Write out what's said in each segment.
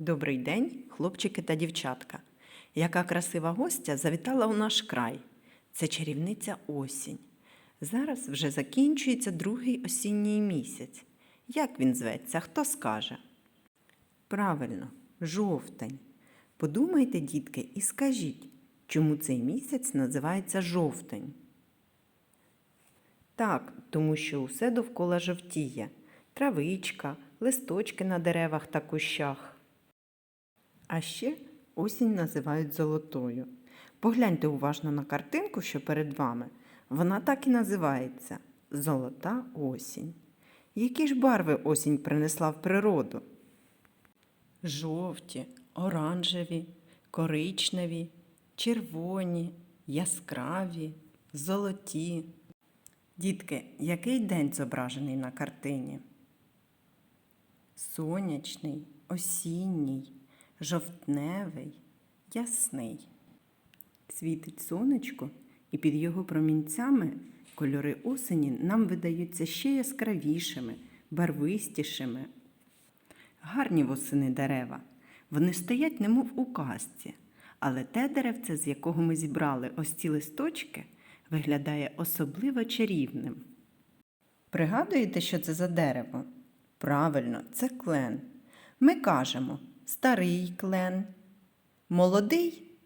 Добрий день, хлопчики та дівчатка. Яка красива гостя завітала у наш край. Це чарівниця осінь. Зараз вже закінчується другий осінній місяць. Як він зветься, хто скаже? Правильно, жовтень. Подумайте, дітки, і скажіть, чому цей місяць називається жовтень? Так, тому що усе довкола жовтіє. Травичка, листочки на деревах та кущах. А ще осінь називають золотою. Погляньте уважно на картинку, що перед вами. Вона так і називається Золота осінь. Які ж барви осінь принесла в природу? Жовті, оранжеві, коричневі, червоні, яскраві, золоті. Дітки, який день зображений на картині? Сонячний, осінній, жовтневий, ясний. Світить сонечко, і під його промінцями кольори осені нам видаються ще яскравішими, барвистішими. Гарні восени дерева. Вони стоять, немов у казці, але те деревце, з якого ми зібрали ось ці листочки, виглядає особливо чарівним. Пригадуєте, що це за дерево? Правильно, це клен. Ми кажемо старий клен, молодий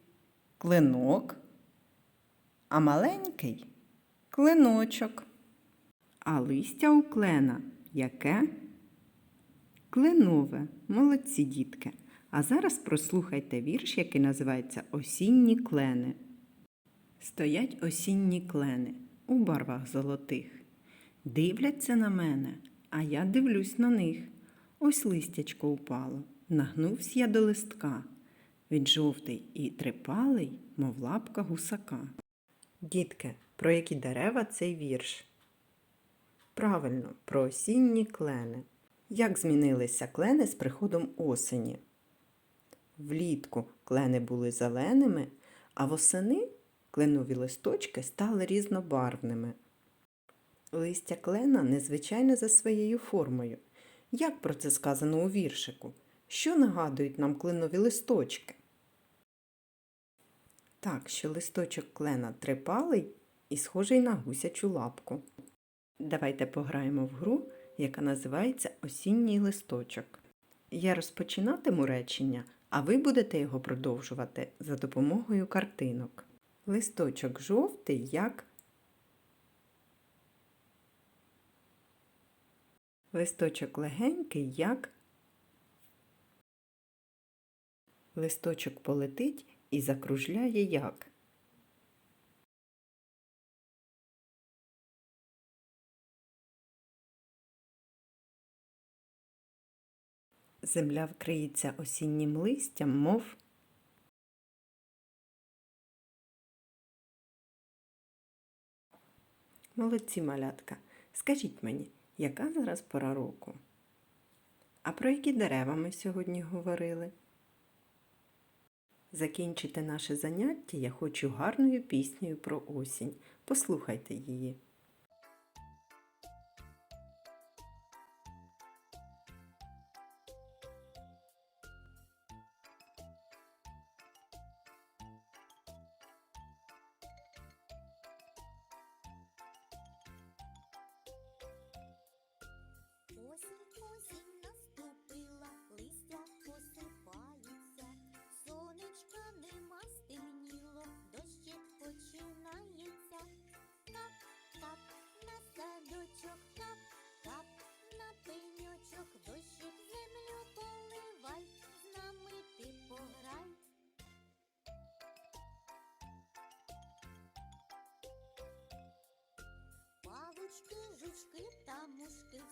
клинок, а маленький клиночок. А листя у клена яке? Кленове, молодці дітки. А зараз прослухайте вірш, який називається Осінні клени. Стоять осінні клени у барвах золотих. Дивляться на мене, а я дивлюсь на них. Ось листячко упало, нагнувся я до листка. Він жовтий і трипалий, мов лапка гусака. Дітки, про які дерева цей вірш? Правильно, про осінні клени. Як змінилися клени з приходом осені? Влітку клени були зеленими, а восени кленові листочки стали різнобарвними. Листя клена незвичайне за своєю формою. Як про це сказано у віршику? Що нагадують нам кленові листочки? Так, що листочок клена трипалий і схожий на гусячу лапку. Давайте пограємо в гру, яка називається Осінній листочок. Я розпочинатиму речення, а ви будете його продовжувати за допомогою картинок. Листочок жовтий, як листочок легенький, як листочок полетить і закружляє як. Земля вкриється осіннім листям, мов Молодці малятка. Скажіть мені, яка зараз пора року? А про які дерева ми сьогодні говорили? Закінчити наше заняття я хочу гарною піснею про осінь. Послухайте її. Качки, жучки та мушки.